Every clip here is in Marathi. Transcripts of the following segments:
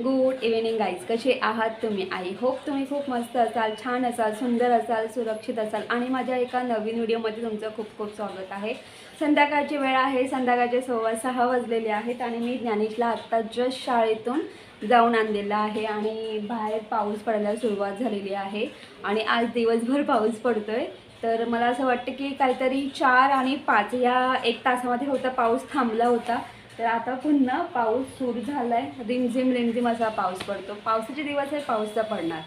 गुड इव्हिनिंग गाईज कसे आहात तुम्ही? आई होप तुम्ही खूप मस्त असाल छान असाल सुंदर असाल सुरक्षित असाल आणि माझ्या एका नवीन व्हिडिओमध्ये तुमचं खूप खूप स्वागत आहे. संध्याकाळची वेळ आहे. संध्याकाळचे सव्वा सहा वाजलेले आहेत आणि मी ज्ञानेशला आत्ता जस्ट शाळेतून जाऊन आणलेला आहे आणि बाहेर पाऊस पडायला सुरुवात झालेली आहे आणि आज दिवसभर पाऊस पडतोय. तर मला असं वाटतं की काहीतरी चार आणि पाच या एक तासामध्ये होता पाऊस थांबला होता. तर आता पुन्हा पाऊस सुरू झाला आहे रिमझिम रिमझिम असा पाऊस पडतो. पावसाचे दिवस आहे पाऊसचा पडणार.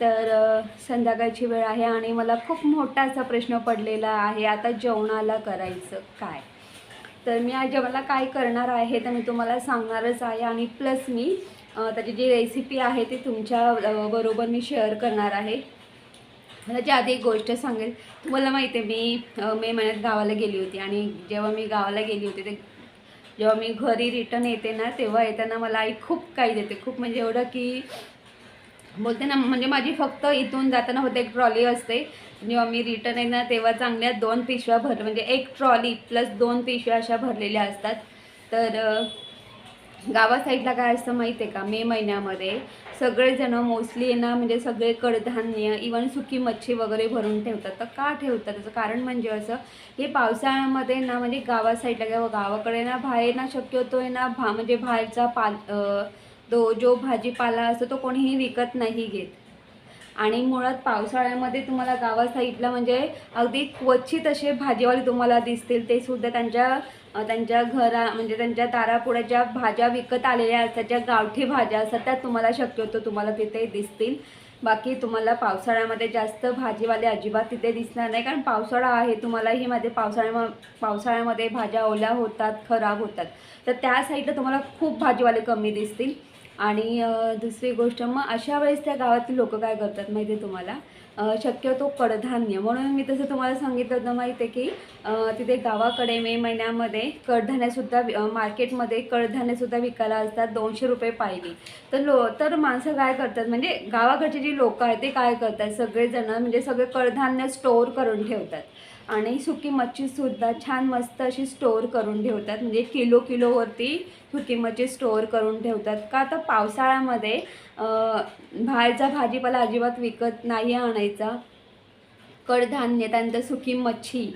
तर संध्याकाळची वेळ आहे आणि मला खूप मोठा असा प्रश्न पडलेला आहे आता जेवणाला करायचं काय? तर मी आज जेवणाला काय करणार आहे तर मी तुम्हाला सांगणारच आहे आणि प्लस मी त्याची जी रेसिपी आहे ती तुमच्या बरोबर मी शेअर करणार आहे. त्याच्या आधी एक गोष्ट सांगेल. तुम्हाला माहिती आहे मी मे महिन्यात गावाला गेली होती आणि जेव्हा मी गावाला गेली होती ते जेव्हा मी घरी रिटर्न येते ना तेव्हा येताना मला आई खूप काही देते. खूप म्हणजे एवढं की बोलते ना म्हणजे माझी फक्त इथून जाताना होते एक ट्रॉली असते. जेव्हा मी रिटर्न आहे ना तेव्हा चांगल्या दोन पिशव्या भर म्हणजे एक ट्रॉली प्लस दोन पिशव्या अशा भरलेल्या असतात. तर गावा साईडला काय असतं माहिती आहे का? मे महिन्यामध्ये सगळेजणं मोस्टली ना म्हणजे सगळे कडधान्य इवन सुकी मच्छी वगैरे भरून ठेवतात. तर का ठेवतात? त्याचं कारण म्हणजे असं हे पावसाळ्यामध्ये ना म्हणजे गावा साईडला किंवा गावाकडे ना बाहेर ना शक्यतो आहे ना भा म्हणजे बाहेरचा पाल तो जो भाजीपाला असतो तो कोणीही विकत नाही घेत. आणि मुळात पावसाळ्यामध्ये तुम्हाला गावा साईडला म्हणजे अगदी क्वचित असे भाजीवाले तुम्हाला दिसतील ते सुद्धा त्यांच्या त्यांच्या घरा म्हणजे त्यांच्या दारापुढे ज्या भाज्या विकत आलेल्या असतात ज्या गावठी भाज्या असतात त्या तुम्हाला शक्यतो तुम्हाला तिथे दिसतील. बाकी तुम्हाला पावसाळ्यामध्ये जास्त भाजीवाले अजिबात तिथे दिसणार नाही कारण पावसाळा आहे तुम्हालाही मध्ये पावसाळ्या पावसाळ्यामध्ये भाज्या ओल्या होतात खराब होतात. तर त्या साईडला तुम्हाला खूप भाजीवाले कमी दिसतील. आणि दुसरी गोष्ट मग अशा वेळेस त्या गावातील लोक काय करतात माहिती आहे तुम्हाला शक्यतो कडधान्य. म्हणून मी तसं तुम्हाला सांगितलं होतं माहिती आहे की तिथे गावाकडे मे महिन्यामध्ये कडधान्यसुद्धा मार्केटमध्ये कडधान्यसुद्धा विकायला असतात दोनशे रुपये पाहिली तर लो तर माणसं काय करतात म्हणजे गावाकडची जी लोकं आहेत ते काय करतात? सगळेजणं म्हणजे सगळे कडधान्य स्टोअर करून ठेवतात. आणि सुकी मच्छीसुद्धा छान मस्त अशी स्टोअर करून ठेवतात. म्हणजे किलो किलोवरती सुकी मच्छी स्टोअर करून ठेवतात. का तर पावसाळ्यामध्ये बाहेरचा भाजीपाला अजिबात विकत नाही आणायचा. कडधान्य त्यानंतर सुकी मच्छी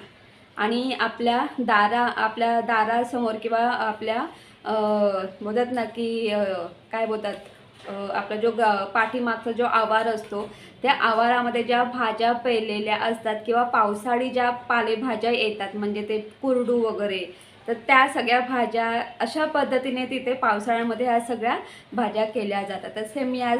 आणि आपल्या दारा आपल्या दारासमोर किंवा आपल्या बोलतात ना की काय बोलतात? आपला जो ग पाठीमागचा जो आवार असतो त्या आवारामध्ये ज्या भाज्या पेरलेल्या असतात किंवा पावसाळी ज्या पालेभाज्या येतात म्हणजे ते कुरडू वगैरे तर त्या सगळ्या भाज्या अशा पद्धतीने तिथे पावसाळ्यामध्ये ह्या सगळ्या भाज्या केल्या जातात. तसे मी आज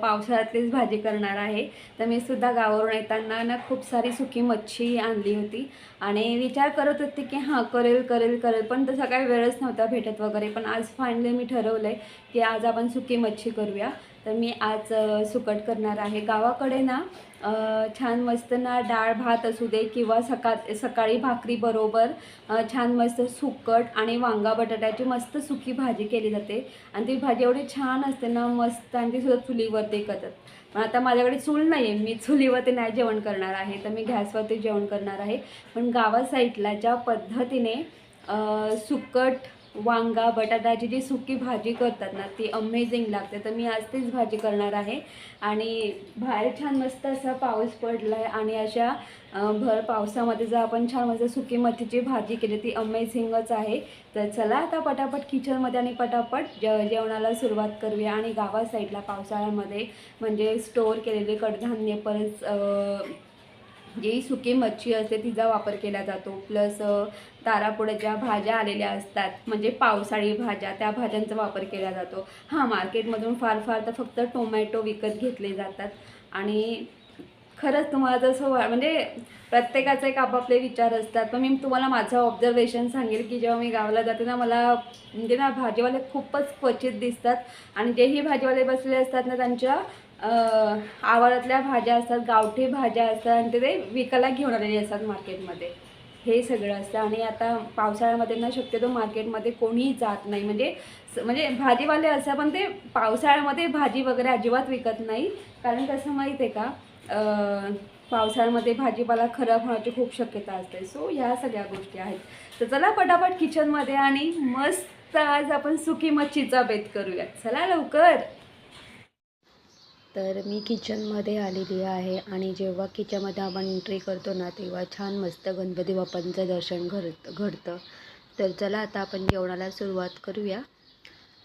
पावसाळ्यातलीच भाजी करणार आहे. तर मी सुद्धा गावावरून येताना ना खूप सारी सुकी मच्छी आणली होती. आणि विचार करत होते की हां करेल करेल करेल. पण तसा काही वेळच नव्हता भेटत वगैरे. पण आज फायनली मी ठरवलं आहे की आज आपण सुकी मच्छी करूया. तर मी आज सुकट करणार आहे. गावाकडे ना छान मस्त ना डाळ भात असू दे किंवा सकाळ सकाळी भाकरीबरोबर छान मस्त सुकट आणि वांगा बटाट्याची मस्त सुकी भाजी केली जाते. आणि ती भाजी एवढी छान असते ना मस्त आणि ती सुद्धा चुलीवरती करतात. पण आता माझ्याकडे चूल नाही आहे मी चुलीवरती नाही जेवण करणार आहे तर मी गॅसवरती जेवण करणार आहे. पण गावा साईडला ज्या पद्धतीने सुकट वांगा बटाट्याची जी सुकी भाजी करतात ना ती अमेझिंग लागते. तर मी आज तीच भाजी करणार आहे. आणि बाहेर छान मस्त असा पाऊस पडला आहे आणि अशा भर पावसामध्ये जर आपण छान मस्त सुकी मच्छीची भाजी केली ती अमेझिंगच आहे. तर चला आता पटापट किचनमध्ये आणि पटापट जे जेवणाला सुरुवात करूया. आणि गावा साईडला पावसाळ्यामध्ये म्हणजे स्टोअर केलेले कडधान्य परत जी सुकी मच्छी असते तिचा वापर केला जातो. प्लस तारापुढे ज्या भाज्या आलेल्या असतात. म्हणजे पावसाळी भाज्या त्या भाज्यांचा वापर केला जातो. हां मार्केटमधून फार फार तर फक्त टोमॅटो विकत घेतले जातात. आणि खरंच तुम्हाला जसं वा म्हणजे प्रत्येकाचे एक आपापले विचार असतात. पण मी तुम्हाला माझं ऑब्झर्वेशन सांगेल की जेव्हा मी गावाला जाते ना मला म्हणजे ना भाजीवाले खूपच क्वचित दिसतात. आणि जेही भाजीवाले बसलेले असतात ना त्यांच्या आवारातल्या भाज्या असतात गावठी भाज्या असतात आणि ते ते विकायला घेऊन आलेले असतात मार्केटमध्ये. हे सगळं असतं आणि आता पावसाळ्यामध्ये ना शक्यतो मार्केटमध्ये कोणीही जात नाही. म्हणजे स- म्हणजे भाजीवाले असं पण ते पावसाळ्यामध्ये भाजी वगैरे अजिबात विकत नाही. कारण कसं माहीत आहे का? पावसाळ्यामध्ये भाजीपाला खराब होण्याची खूप शक्यता असते. सो ह्या सगळ्या गोष्टी आहेत. तर चला पटापट किचनमध्ये आणि मस्त आज आपण सुकी मच्छीचा बेत करूया चला लवकर! तर मी किचनमध्ये आलेली आहे आणि जेव्हा किचनमध्ये आपण एंट्री करतो ना तेव्हा छान मस्त गणपती बाप्पांचं दर्शन घडत घडतं. तर चला आता आपण जेवणाला सुरुवात करूया.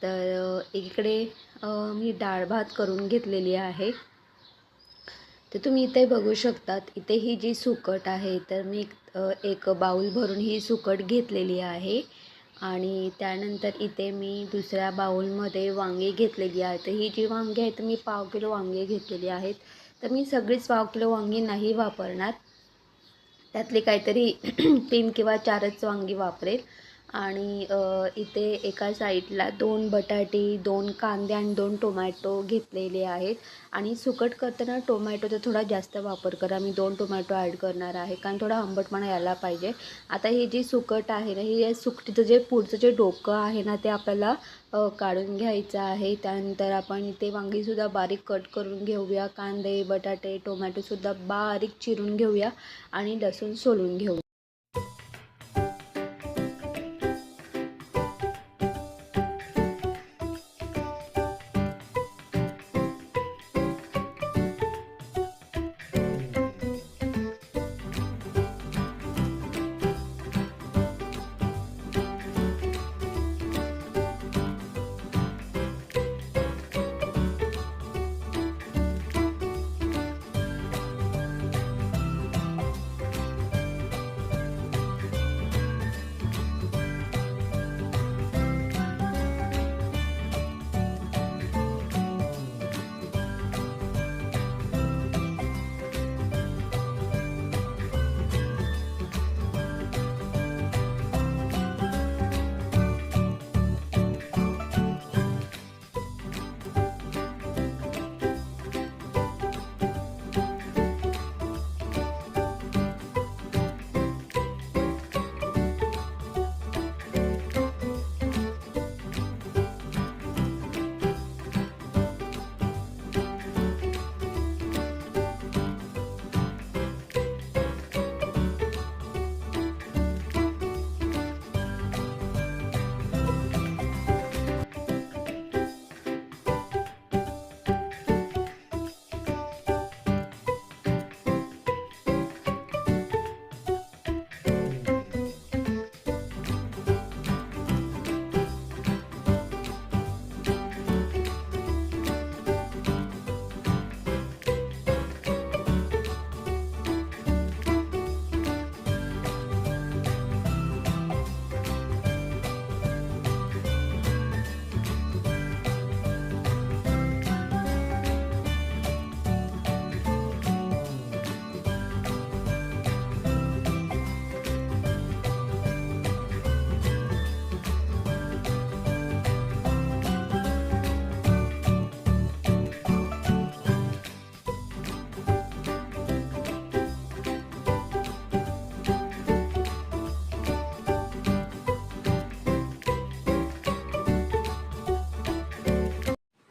तर इकडे मी डाळ भात करून घेतलेली आहे. तर तुम्ही इथे बघू शकतात इथे ही जी सुकट आहे तर मी एक बाऊल भरून ही सुकट घेतलेली आहे. आणि त्यानंतर इथे मी दुसऱ्या बाऊलमध्ये वांगी घेतलेली आहेत. ही जी वांगी आहेत मी पाव किलो वांगी घेतलेली आहेत. तर मी सगळीच पाव किलो वांगी नाही वापरणार. त्यातली काहीतरी तीन किंवा चारच वांगी वापरेल. आणि इथे एका साईडला दोन बटाटे दोन कांदे आणि दोन टोमॅटो घेतलेले आहेत. आणि सुकट करताना टोमॅटोचा थोडा जास्त वापर करा. मी दोन टोमॅटो ॲड करणार आहे कारण थोडा आंबटपणा यायला पाहिजे. आता हे जी सुकट आहे ना हे सुकटीचं जे पुढचं जे डोकं आहे ना ते आपल्याला काढून घ्यायचं आहे. त्यानंतर आपण इथे वांगीसुद्धा बारीक कट करून घेऊया. कांदे बटाटे टोमॅटोसुद्धा बारीक चिरून घेऊया आणि लसूण सोलून घेऊ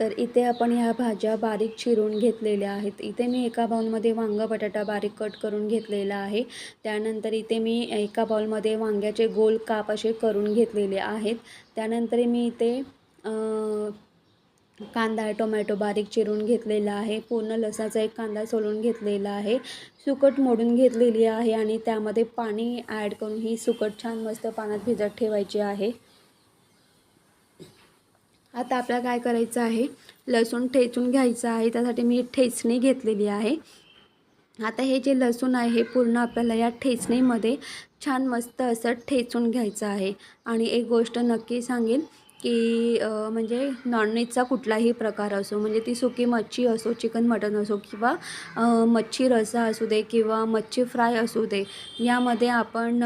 तर इथे आपण ह्या भाज्या बारीक चिरून घेतलेल्या आहेत. इथे मी एका बाउलमध्ये वांगा बटाटा बारीक कट करून घेतलेला आहे. त्यानंतर इथे मी एका बाउलमध्ये वांग्याचे गोल काप असे करून घेतलेले आहेत. त्यानंतर मी इथे कांदा टोमॅटो बारीक चिरून घेतलेला आहे. पूर्ण लसाचा एक कांदा सोलून घेतलेला आहे. सुकट मोडून घेतलेली आहे आणि त्यामध्ये पाणी ॲड करून ही सुकट छान मस्त पाण्यात भिजत ठेवायची आहे. आता आपल्याला काय करायचं आहे? लसूण ठेचून घ्यायचं आहे. त्यासाठी मी ठेचणी घेतलेली आहे. आता हे जे लसूण आहे पूर्ण आपल्याला या ठेचणीमध्ये छान मस्त असं ठेचून घ्यायचं आहे. आणि एक गोष्ट नक्की सांगेन की म्हणजे नॉनव्हेजचा कुठलाही प्रकार असो म्हणजे ती सुकी मच्छी असो चिकन मटन असो किंवा मच्छी रसा असू दे किंवा मच्छी फ्राय असू दे यामध्ये आपण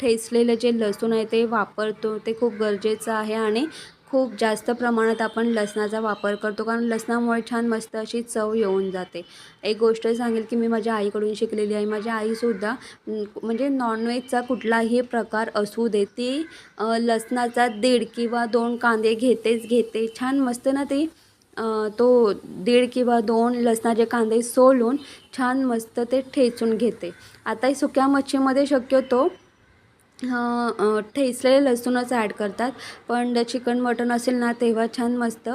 ठेचलेलं जे लसूण आहे ते वापरतो. ते खूप गरजेचं आहे आणि खूप जास्त प्रमाणात आपण लसणाचा वापर करतो कारण लसणामुळे छान मस्त अशी चव येऊन जाते. एक गोष्ट सांगेल की मी माझ्या आईकडून शिकलेली आहे. माझी आईसुद्धा म्हणजे नॉनव्हेजचा कुठलाही प्रकार असू दे ती लसणाचा दीड किंवा दोन कांदे घेतेच घेते. छान मस्त ना ती तो दीड किंवा दोन लसणाचे कांदे सोलून छान मस्त ते ठेचून घेते. आता सुक्या मच्छीमध्ये शक्यतो ठेचलेले लसूणच ॲड करतात. पण चिकन मटन असेल ना तेव्हा छान मस्त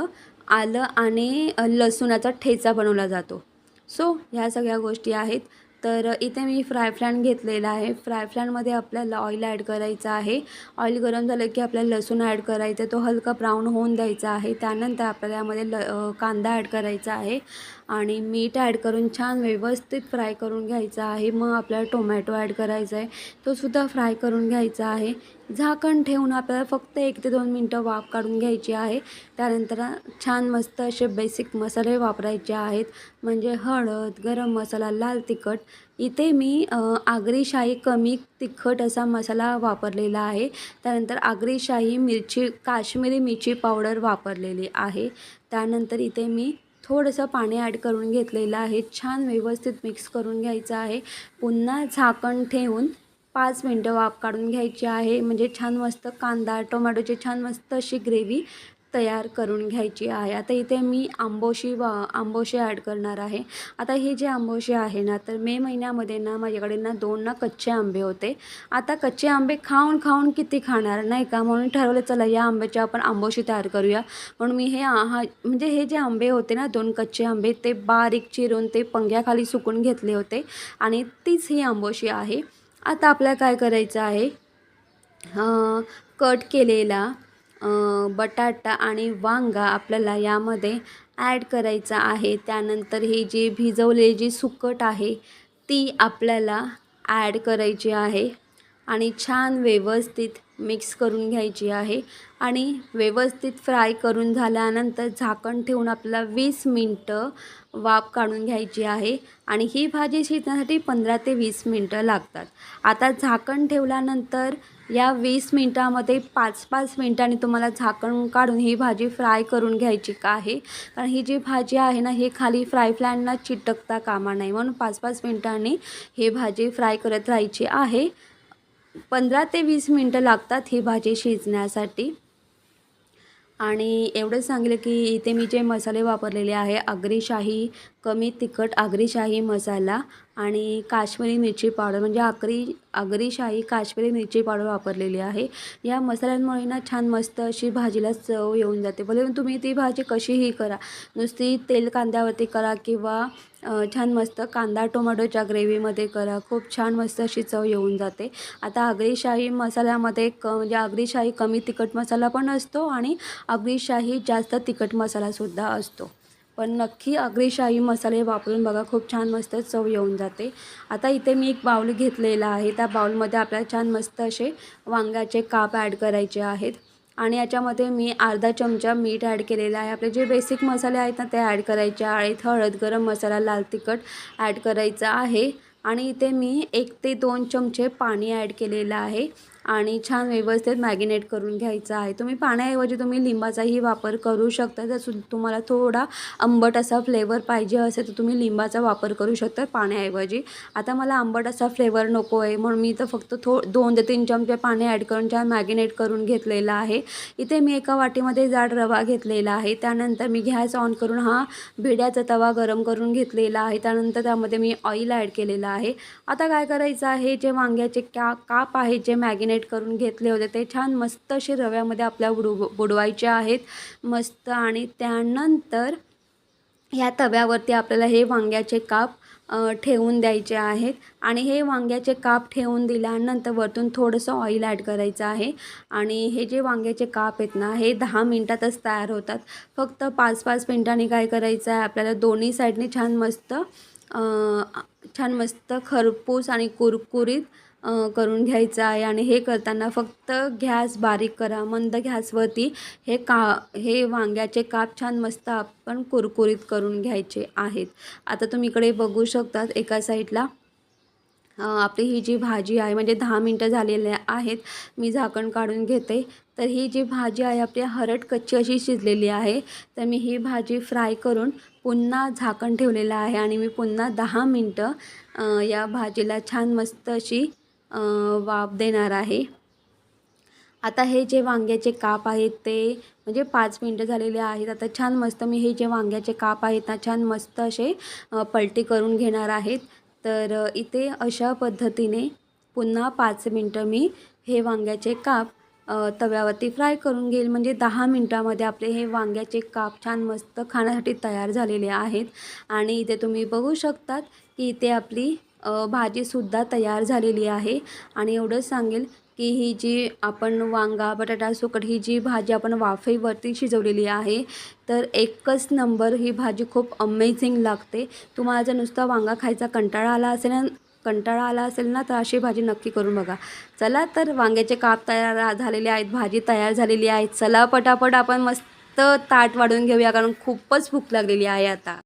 आलं आणि लसूणाचा ठेचा बनवला जातो. सो ह्या सगळ्या गोष्टी आहेत. तर इथे मी फ्राय फ्लॅन घेतलेला आहे. फ्राय फ्लॅनमध्ये आपल्याला ऑइल ॲड करायचं आहे. ऑइल गरम झालं की आपल्याला लसूण ॲड करायचं आहे. तो हलका ब्राऊन होऊन द्यायचा आहे. त्यानंतर आपल्याला यामध्ये ल कांदा ॲड करायचा आहे. आणि मीठ ॲड करून छान व्यवस्थित फ्राय करून घ्यायचा आहे. मग आपल्याला टोमॅटो ॲड करायचा आहे. तो सुद्धा फ्राय करून घ्यायचा आहे. झाकण ठेवून आपल्याला फक्त एक ते दोन मिनटं वाफ काढून घ्यायची आहे. त्यानंतर छान मस्त असे बेसिक मसाले वापरायचे आहेत. म्हणजे हळद गरम मसाला लाल तिखट. इथे मी अ, आगरी शाही कमी तिखट असा मसाला वापरलेला आहे. त्यानंतर आगरी शाही मिरची काश्मीरी मिरची पावडर वापरलेली आहे. त्यानंतर इथे मी थोडंसं पाणी ॲड करून घेतलेलं आहे. छान व्यवस्थित मिक्स करून घ्यायचं आहे. पुन्हा झाकण ठेवून पाच मिनटं वाफ काढून घ्यायची आहे. म्हणजे छान मस्त कांदा टोमॅटोची छान मस्त अशी ग्रेव्ही तयार करून घ्यायची आहे. आता इथे मी आंबोशी वा आंबोशी ॲड करणार आहे. आता हे जे आंबोशी आहे ना तर मे महिन्यामध्ये ना माझ्याकडे ना दोन ना कच्चे आंबे होते. आता कच्चे आंबे खाऊन खाऊन किती खाणार नाही का? म्हणून ठरवलं चला या आंब्याची आपण आंबोशी तयार करूया. म्हणून मी हे हा म्हणजे हे जे आंबे होते ना दोन कच्चे आंबे ते बारीक चिरून ते पंग्याखाली सुकून घेतले होते. आणि तीच ही आंबोशी आहे. आता आपल्याला काय करायचं आहे? कट केलेला बटाटा आणि वांगा आपल्याला यामध्ये ॲड करायचा आहे. त्यानंतर ही जी भिजवलेली जी सुकट आहे ती आपल्याला ॲड करायची आहे आणि छान व्यवस्थित मिक्स करून घ्यायची आहे आणि व्यवस्थित फ्राय करून झाल्यानंतर झाकण ठेवून आपल्याला वीस मिनटं वाफ काढून घ्यायची आहे आणि ही भाजी शिजण्यासाठी पंधरा ते वीस मिनटं लागतात. आता झाकण ठेवल्यानंतर या वीस मिनटामध्ये पाच पाच मिनटांनी तुम्हाला झाकण काढून ही भाजी फ्राय करून घ्यायची का आहे? कारण ही जी भाजी आहे ना ही खाली फ्राय फ्लॅनला चिटकता कामा नाही म्हणून पाच पाच मिनटांनी ही भाजी फ्राय करत राहायची आहे. पंधरा ते वीस मिनटं लागतात ही भाजी शिजण्यासाठी. आणि एवढंच सांगितलं की इथे मी जे मसाले वापरलेले आहे अग्रीशाही कमी तिखट आगरीशाही मसाला आणि काश्मीरी मिरची पावडर म्हणजे आगरी आगरीशाही काश्मीरी मिरची पावडर वापरलेली आहे. या मसाल्यांमुळे ना छान मस्त अशी भाजीला चव येऊन जाते. भले तुम्ही ती भाजी कशीही करा. नुसती तेल कांद्यावरती करा किंवा छान मस्त कांदा टोमॅटोच्या ग्रेव्हीमध्ये करा. खूप छान मस्त अशी चव येऊन जाते. आता आगरीशाही मसाल्यामध्ये क म्हणजे आगरीशाही कमी तिखट मसाला पण असतो आणि आगरीशाही जास्त तिखट मसालासुद्धा असतो. पण नक्की आगरीशाही मसाले वापरून बघा खूप छान मस्त चव येऊन जाते. आता इथे मी एक बाऊल घेतलेला आहे. त्या बाउलमध्ये आपल्याला छान मस्त असे वांग्याचे काप ॲड करायचे आहेत. आणि याच्यामध्ये मी अर्धा चमचा मीठ ॲड केलेला आहे. आपले जे बेसिक मसाले आहेत ना ते ॲड करायचे आहेत हळद गरम मसाला लाल तिखट ॲड करायचा आहे. आणि इथे मी एक ते दोन चमचे पाणी ॲड केलेलं आहे. आणि छान व्यवस्थित मॅगिनेट करून घ्यायचं आहे. तुम्ही पाण्याऐवजी तुम्ही लिंबाचाही वापर करू शकता. जर सु- तुम्हाला थोडा आंबट असा फ्लेवर पाहिजे असेल तर तुम्ही लिंबाचा वापर करू शकता पाण्याऐवजी. आता मला आंबट असा फ्लेवर नको आहे म्हणून मी तर फक्त थो दोन ते तीन चमचे पाणी ॲड करून छान मॅगिनेट करून घेतलेला आहे. इथे मी एका वाटीमध्ये जाड रवा घेतलेला आहे. त्यानंतर मी गॅस ऑन करून हा भिड्याचा तवा गरम करून घेतलेला आहे. त्यानंतर त्यामध्ये मी ऑइल ॲड केलेलं आहे. आता काय करायचं आहे? जे वांग्याचे का काप आहे जे मॅगिनेट करून घेतले होते. ते छान मस्त असे रव्यामध्ये आपल्या बुडू बुडवायचे आहेत. मस्त आणि त्यानंतर ह्या तव्यावरती आपल्याला हे वांग्याचे काप ठेवून द्यायचे आहेत. आणि हे वांग्याचे काप ठेवून दिल्यानंतर वरतून थोडंसं ऑइल ॲड करायचं आहे. आणि हे जे वांग्याचे काप आहेत ना हे दहा मिनटातच तयार होतात. फक्त पाच पाच मिनटांनी काय करायचं आहे आपल्याला दोन्ही साईडने छान मस्त छान मस्त खरपूस आणि कुरकुरीत करून घ्यायचं आहे आणि हे करताना फक्त गॅस बारीक करा मंद गॅसवरती हे का हे वांग्याचे काप छान मस्त आपण कुरकुरीत करून घ्यायचे आहेत. आता तुम्ही इकडे बघू शकतात एका साईडला आपली ही जी भाजी आहे म्हणजे दहा मिनटं झालेले आहेत मी झाकण काढून घेते. तर ही जी भाजी आहे आपली हरट कच्ची अशी शिजलेली आहे तर मी ही भाजी फ्राय करून पुन्हा झाकण ठेवलेलं आहे आणि मी पुन्हा दहा मिनटं या भाजीला छान मस्त अशी वाफ देणार आहे. आता हे जे वांग्याचे काप आहेत ते म्हणजे पाच मिनटं झालेले आहेत. आता छान मस्त मी हे जे वांग्याचे काप आहेत ना छान मस्त असे पलटी करून घेणार आहेत. तर इथे अशा पद्धतीने पुन्हा पाच मिनटं मी हे वांग्याचे काप तव्यावरती फ्राय करून घेईल. म्हणजे दहा मिनटामध्ये आपले हे वांग्याचे काप छान मस्त खाण्यासाठी तयार झालेले आहेत. आणि इथे तुम्ही बघू शकतात की इथे आपली भाजीसुद्धा तयार झालेली आहे. आणि एवढंच सांगेल की ही जी आपण वांगा बटाटा सुकट ही जी भाजी आपण वाफेवरती शिजवलेली आहे तर एकच नंबर ही भाजी खूप अमेझिंग लागते. तुम्हाला जर नुसता वांगा खायचा कंटाळा आला असेल ना कंटाळा आला असेल ना तर अशी भाजी नक्की करून बघा. चला तर वांग्याचे काप तयार झालेले आहेत भाजी तयार झालेली आहे. चला पटापट आपण मस्त ताट वाढून घेऊया कारण खूपच भूक लागलेली आहे आता.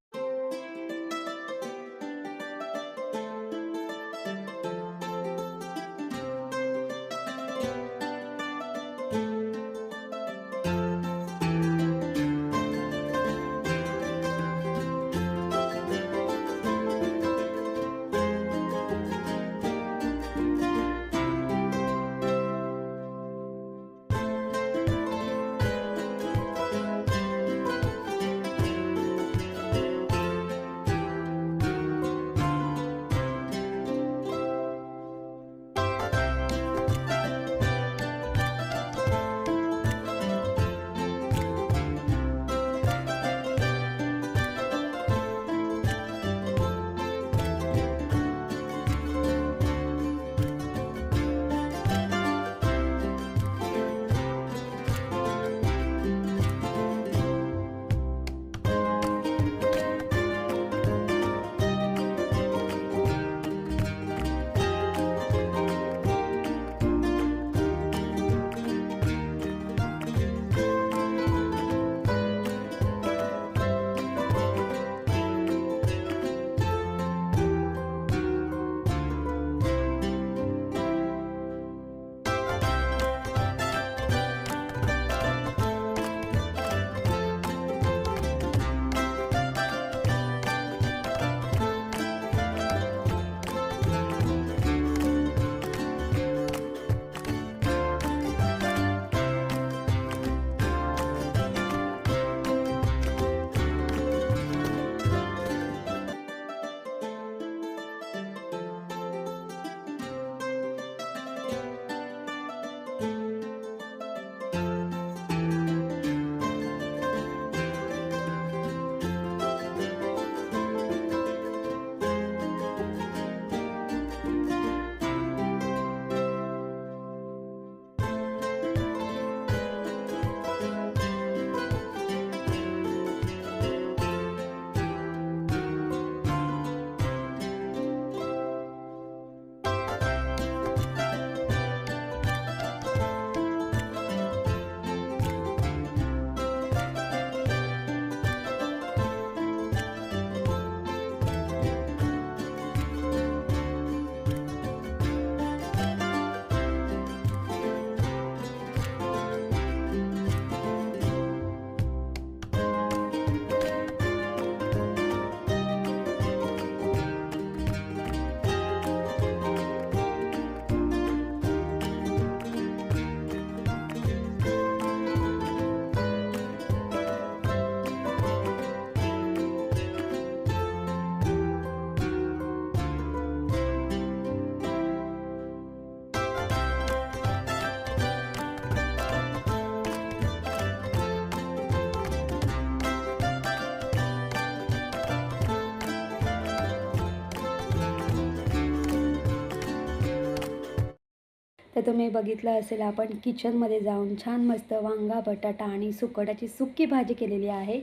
तर तुम्ही बघितलं असेल आपण किचनमध्ये जाऊन छान मस्त वांगा बटाटा आणि सुकटाची सुक्की भाजी केलेली आहे.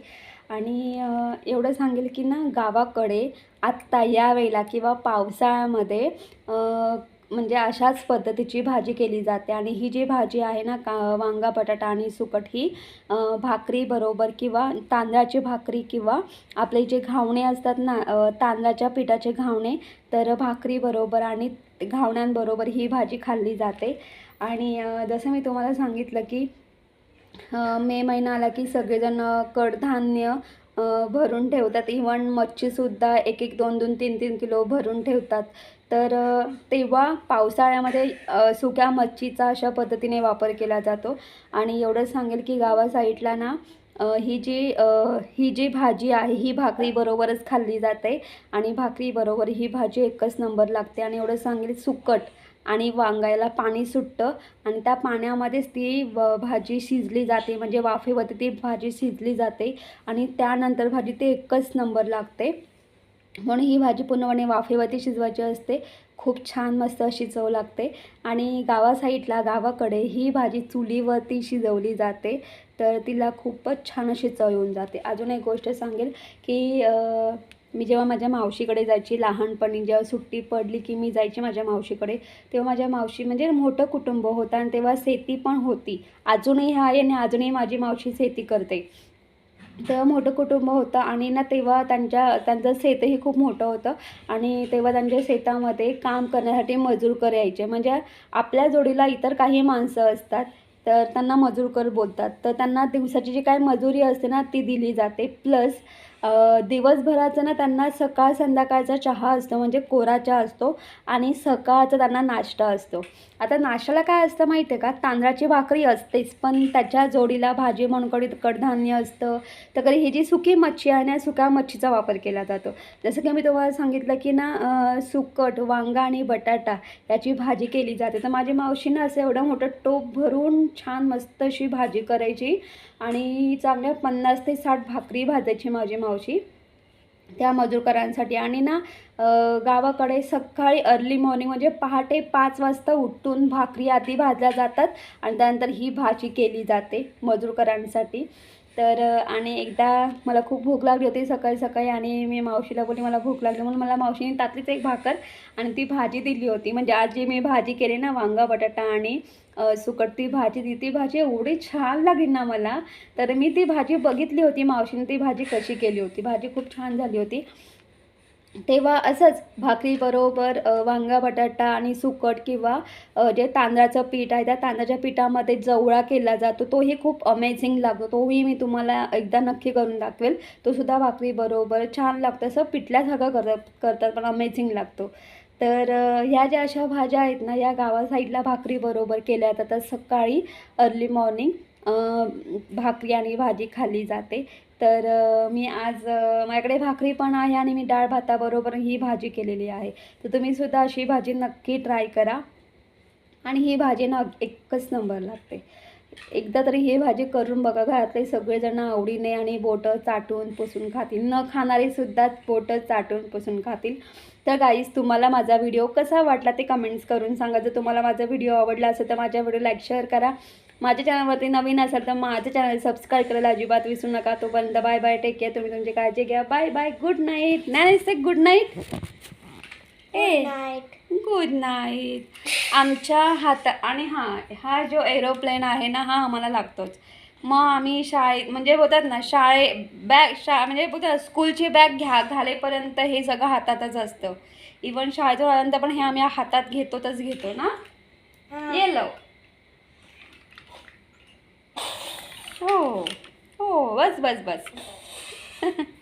आणि एवढं सांगेल की ना गावाकडे आत्ता या वेळेला किंवा पावसाळ्यामध्ये म्हणजे अशाच पद्धतीची भाजी केली जाते. आणि ही जी भाजी आहे ना का वांगा बटाटा आणि सुकट ही भाकरीबरोबर किंवा तांदळाची भाकरी किंवा आपले जे घावणे असतात ना तांदळाच्या पिठाचे घावणे तर भाकरीबरोबर आणि घावण्यांबरोबर ही भाजी खाल्ली जाते. आणि जसं मी तुम्हाला सांगितलं की मे महिना आला की सगळेजण कडधान्य भरून ठेवतात. इवन मच्छीसुद्धा एक एक दोन दोन तीन तीन किलो भरून ठेवतात. तर तेव्हा पावसाळ्यामध्ये सुक्या मच्छीचा अशा पद्धतीने वापर केला जातो. आणि एवढंच सांगेल की गावा साईडला ना ही जी ही जी भाजी आहे ही भाकरीबरोबरच खाल्ली जाते आणि भाकरीबरोबर ही भाजी एकच नंबर लागते आणि एवढं सांगेल सुकट आणि वांगायला पाणी सुटतं आणि त्या पाण्यामध्येच ती व भाजी शिजली जाते म्हणजे वाफेवरती ती भाजी शिजली जाते आणि त्यानंतर भाजी ते एकच नंबर लागते. म्हणून ही भाजी पूर्णपणे वाफेवरती शिजवायची असते. खूप छान मस्त अशी चव लागते आणि गावा साईडला गावाकडे ही भाजी चुलीवरती शिजवली जाते. तर तिला खूपच छान अशी चव येऊन जाते. अजून एक गोष्ट सांगेल की मी जेव्हा माझ्या मावशीकडे जायची लहानपणी जेव्हा सुट्टी पडली की मी जायची माझ्या मावशीकडे तेव्हा माझ्या मावशी म्हणजे मोठं कुटुंब होतं आणि तेव्हा शेती पण होती. अजूनही आहे आणि अजूनही माझी मावशी शेती करते. तेव्हा मोठं कुटुंब होतं आणि ना तेव्हा त्यांच्या त्यांचं शेतही खूप मोठं होतं आणि तेव्हा त्यांच्या शेतामध्ये काम करण्यासाठी मजूर यायचे म्हणजे आपल्या जोडीला इतर काही माणसं असतात. तर त्यांना मजूरकर बोलतात. तर त्यांना दिवसाची जी काय मजुरी असते ना ती दिली जाते. प्लस दिवसभराचं ना त्यांना सकाळ संध्याकाळचा चहा असतो म्हणजे कोरा चहा असतो आणि सकाळचा त्यांना नाश्ता असतो. आता नाश्त्याला काय असतं माहिती आहे का? तांदळाची भाकरी असतेच पण त्याच्या जोडीला भाजी म्हणून कधी कडधान्य असतं. तर कधी ही जी सुकी मच्छी आहे ना सुक्या मच्छीचा वापर केला जातो. जसं की मी तुम्हाला सांगितलं की ना सुकट वांगा आणि बटाटा याची भाजी केली जाते. तर माझी मावशीनं असं एवढं मोठं टोप भरून छान मस्त अशी भाजी करायची. आणि चांगल्या पन्नास ते साठ भाकरी भाजायची माझी मावशी त्या मजूरकरांसाठी. आणि ना गावाकडे सकाळी अर्ली मॉर्निंग म्हणजे पहाटे पाच वाजता उठून भाकरी आधी भाजल्या जातात आणि त्यानंतर ही भाजी केली जाते मजूरकरांसाठी. तर आणि एकदा मला खूप भूक लागली होती सकाळी सकाळी आणि मी मावशीला बोलली मला भूक लागली. म्हणून मला मावशीने तातलीच एक भाकर आणि ती भाजी दिली होती. म्हणजे आज जी मी भाजी केली ना वांगा बटाटा आणि सुकट ती भाजी दी ती भाजी एवढी छान लागली ना मला. तर मी ती भाजी बघितली होती मावशीने ती भाजी कशी केली होती. भाजी खूप छान झाली होती. तेव्हा असंच भाकरीबरोबर वांगा बटाटा आणि सुकट किंवा जे तांदळाचं पीठ आहे त्या तांदळाच्या पिठामध्ये जवळा केला जातो. तोही खूप अमेझिंग लागतो. तोही मी तुम्हाला एकदा नक्की करून दाखवेल. तो सुद्धा भाकरीबरोबर छान लागतो. असं पिठल्यासारखं करत करतात पण अमेझिंग लागतो. तर ह्या ज्या अशा भाज्या आहेत ना या गावा साईडला भाकरीबरोबर केल्या जातात सकाळी अर्ली मॉर्निंग भाकरी आणि भाजी खाल्ली जाते. तर मी आज माझ्याकडे भाकरी पण आहे आणि मी डाळ भाताबरोबर ही भाजी केलेली आहे. तर तुम्ही सुद्धा अशी भाजी नक्की ट्राय करा. आणि ही भाजी ना एकच नंबर लागते. एकदा तरी ही भाजी करून बघा घरातले सगळेजण आवडीने आणि बोटं चाटून पुसून खातील. न खाणारेसुद्धा बोटं चाटून पुसून खातील. तर गाईज तुम्हाला माझा व्हिडिओ कसा वाटला ते कमेंट्स करून सांगा. जर तुम्हाला माझा व्हिडिओ आवडला असेल तर माझ्या व्हिडिओ लाईक शेअर करा. माझ्या चॅनलवरती नवीन असाल तर माझं चॅनल सबस्क्राईब करायला अजिबात विसरू नका. तोपर्यंत बाय बाय टेक केअर तुम्ही तुमची काळजी घ्या. बाय बाय गुड नाईट नाही से गुड नाईट ए गुड नाईट आमच्या हाता आणि हां हा जो एरोप्लेन आहे ना हा आम्हाला लागतोच. मग आम्ही शाळेत म्हणजे बोलतात ना शाळे बॅग शा म्हणजे बोलतात स्कूलची बॅग घ्या घालेपर्यंत हे सगळं हातातच असतं. इवन शाळेतून आल्यानंतर पण हे आम्ही हातात घेतोच घेतो ना. ये लव. हो हो बस बस बस.